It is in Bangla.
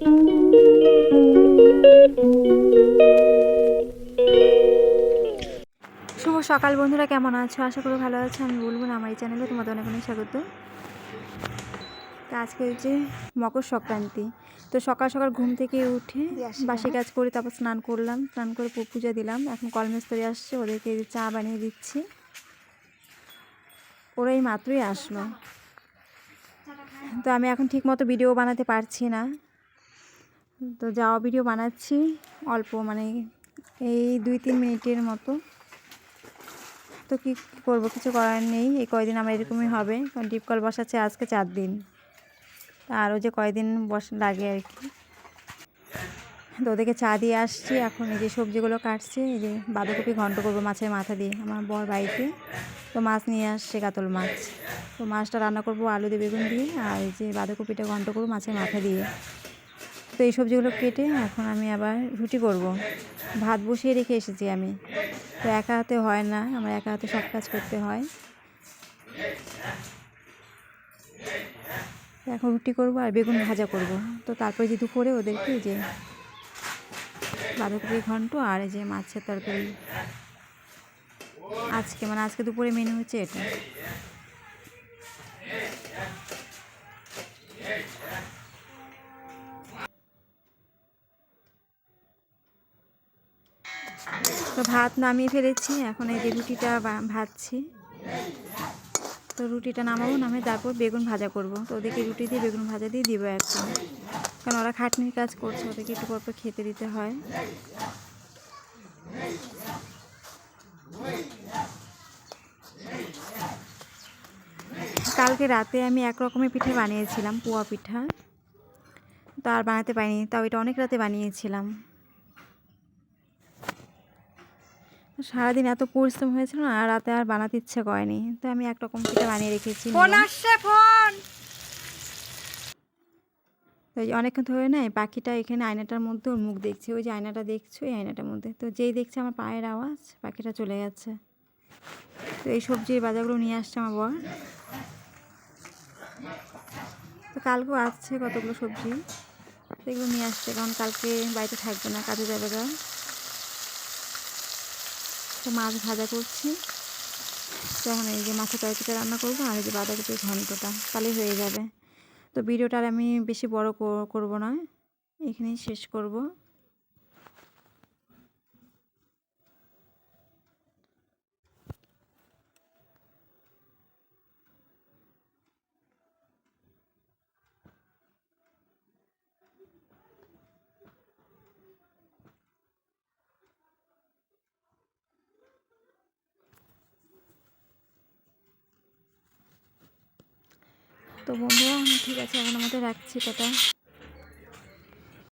শুভ সকাল বন্ধুরা কেমন আছো? আশা করি ভালো আছো। আমি বলব না আমার এই চ্যানেলে তোমাদের অনেক অনেক স্বাগত। তো আজকে হচ্ছে মকর সংক্রান্তি। তো সকাল সকাল ঘুম থেকে উঠে বাসি কাজ করে তারপর স্নান করলাম। স্নান করে পূজা দিলাম। এখন কলমেস্তরি আসছে ওদেরকে চা বানিয়ে দিচ্ছি। ওরা এই মাত্রই আসলো। তো আমি এখন ঠিক মতো ভিডিও বানাতে পারছি না। তো যাওয়া ভিডিও বানাচ্ছি, অল্প মানে এই দুই তিন মিনিটের মতো। তো কী করব, কিছু করার নেই, এই কয়দিন আমার এরকমই হবে। কারণ ডিপ কল বসাচ্ছে আজকে চার দিন। আরও যে কয়দিন বস, লাগে আর কি। তো ওদেরকে চা দিয়ে আসছি, এখন এই যে সবজিগুলো কাটছে, এই যে বাঁধাকপি ঘন্ট করব মাছের মাথা দিয়ে, আমার বর বাড়িতে। তো মাছ নিয়ে আসছে কাতল মাছ। তো মাছটা রান্না করব আলু দিয়ে বেগুন দিয়ে, আর এই যে বাঁধাকপিটা ঘন্ট করব মাছের মাথা দিয়ে। তো এই সবজিগুলো কেটে এখন আমি আবার রুটি করব। ভাত বসিয়ে রেখে এসেছি আমি। তো একা হাতে হয় না, আমার একা হাতে সব কাজ করতে হয়। এখন রুটি করব আর বেগুন ভাজা করব। তো তারপরে যে দুপুরে ওদেরকে যে বাঁধাকপি ঘন্ট আর যে মাছের তরকারি। আজকে মানে আজকে দুপুরে মেনু হচ্ছে এটা। তো ভাত নামিয়ে ফেলেছি, এখন এই যে রুটিটা ভাজছি। তো রুটিটা নামাবো নামে তারপর বেগুন ভাজা করব। তো ওদেরকে রুটি দিয়ে, বেগুন ভাজা দিয়ে দিব এখন কারণ ওরা খাটনির কাজ করছে, ওদেরকে একটু পর পর খেতে দিতে হয়। কালকে রাতে আমি এক রকমের পিঠে বানিয়েছিলাম, পোয়া পিঠা। তো আর বানাতে পারিনি, তাও এটা অনেক রাতে বানিয়েছিলাম। সারাদিন এত পরিশ্রম হয়েছিল না আর রাতে আর বানাতে ইচ্ছে করেনি। তো আমি এক রকম পিঠা বানিয়ে রেখেছি ফোন আসছে ফোন! তো অনেকক্ষণ ধরে না পাখিটা এখানে আয়নাটার মধ্যে ওর মুখ দেখছে ওই যে আয়নাটা দেখছ এই আয়নাটার মধ্যে। তো যেই দেখছে আমার পায়ের আওয়াজ পাখিটা চলে গেছে। তো এই সবজির বাজারগুলো নিয়ে আসছে আমার বর। তো কালকেও আসছে কতগুলো সবজি তো এগুলো নিয়ে আসছে কারণ কালকে বাড়িতে থাকবে না কাজে যাবে গা তো মাছ ভাজা করছি। তো এখন এই যে মাছের তরকারিটা রান্না করব, আর এই যে বাঁধাকপির ঘন্টটা, তাহলে হয়ে যাবে। তো ভিডিওটা আর আমি বেশি বড় কর- করব না, এখানেই শেষ করব। তো বন্ধুরা ঠিক আছে এখন আমাদের রাখছি টাটা